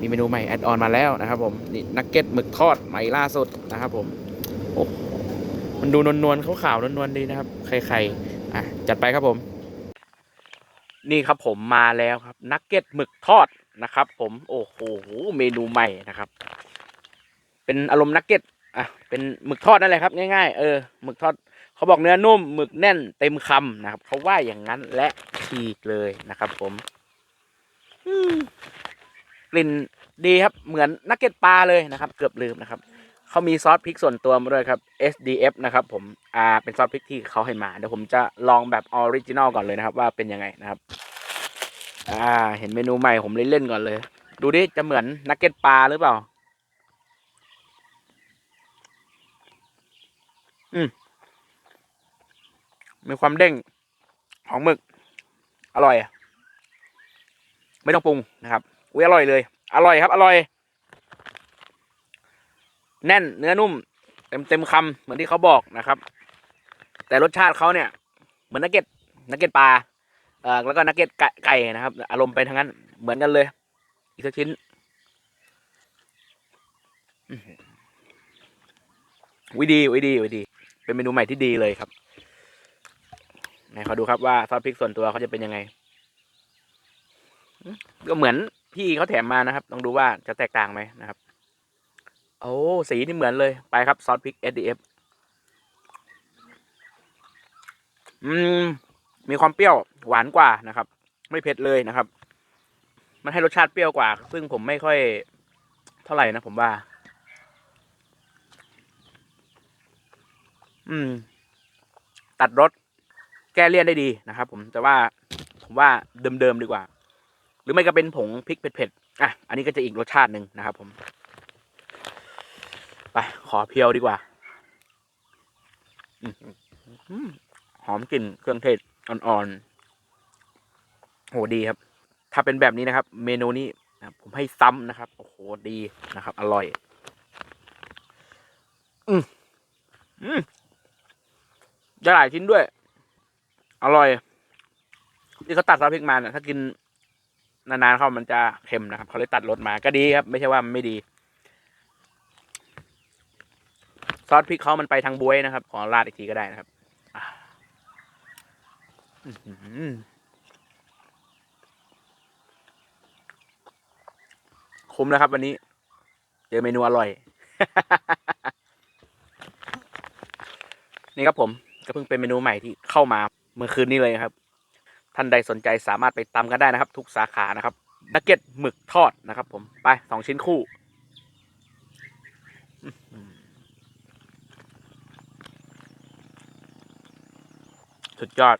มีเมนูใหม่แอดออนมาแล้วนะครับผมนี่นักเก็ตหมึกทอดใหม่ล่าสุดนะครับผมโอ้มันดูนวลๆขาวๆนวลๆดีนะครับใครๆอะจัดไปครับผม นี่ครับผมมาแล้วครับ นักเก็ตหมึกทอดนะครับ ผมโอ้โหเมนูใหม่นะครับ เป็นอารมณ์นักเก็ตอะเป็นหมึกทอดนั่นแหละครับ ง่ายๆเออหมึกทอดเขาบอกเนื้อนุ่มหมึกแน่นเต็มคำนะครับเขาว่าอย่างนั้นและฉีกเลยนะครับ ผม กลิ่นดีครับเหมือนนักเก็ตปลาเลยนะครับ เกือบลืมนะครับเขามีซอสพริกส่วนตัวมาด้วยครับ SDF นะครับผมอ่าเป็นซอสพริกที่เขาให้มาเดี๋ยวผมจะลองแบบออริจินอลก่อนเลยนะครับ ว่าเป็นยังไงนะครับอ่าเห็นเมนูใหม่ผมเล่นๆก่อนเลย ดูดิจะเหมือนนักเก็ตปลาหรือเปล่า อืมมีความเด้งของหมึก อร่อย ไม่ต้องปรุงนะครับ อุ้ยอร่อยเลย อร่อยครับ อร่อย แน่นเนื้อนุ่ม เต็มเต็มคำเหมือนที่เขาบอกนะครับ แต่รสชาติเขาเนี่ย เหมือนนักเก็ตนักเก็ตปลาเอ่อแล้วก็นักเก็ตไก่นะครับ อารมณ์ไปทางนั้น เหมือนกันเลย อีกสักชิ้นวิดีวิดีวิดี เป็นเมนูใหม่ที่ดีเลยครับไหนขอดูครับว่าซอสพริกส่วนตัวเขาจะเป็นยังไง ก็เหมือน พี่เขาแถมมานะครับต้องดูว่าจะแตกต่างไหมนะครับโอ้สีนี่เหมือนเลยไปครับซอสพริก SDF อืมมีความเปรี้ยวหวานกว่านะครับ ไม่เผ็ดเลยนะครับ มันให้รสชาติเปรี้ยวกว่า ซึ่งผมไม่ค่อยเท่าไหร่นะผมว่า อืม ตัดรสแก้เลี่ยนได้ดีนะครับ ผมแต่ว่าผมว่าเดิมๆดีกว่า รือไม่ก็เป็นผงพริกเผ็ดๆอะอันนี้ก็จะอีกรสชาติหนึ่งนะครับ ผม ไปขอเพียวดีกว่าอหอมกลิ่นเครื่องเทศอ่อนๆโหดีครับ ถ้าเป็นแบบนี้นะครับ เมนูนี้นะผมให้ซ้ำนะครับ โอ้โหดีนะครับ อร่อย อืมอืมจะหลายชิ้นด้วย อร่อย ที่เขาตัดซอสพริกมาเนี่ยถ้ากิน นานๆเข้ามันจะเค็มนะครับ เขาเลยตัดรสมาก็ดีครับ ไม่ใช่ว่ามันไม่ดี ซอสพริกเขามันไปทางบวยนะครับ ขอราดอีกทีก็ได้นะครับอืมคุ้มแล้วครับวันนี้ เจอเมนูอร่อย นี่ครับผม ก็เพิ่งเป็นเมนูใหม่ที่เข้ามาเมื่อคืนนี้เลยครับ ท่านใดสนใจสามารถไปตามกันได้นะครับ ทุกสาขานะครับนักเก็ตหมึกทอดนะครับ ผมไปสองชิ้นคู่สุดยอด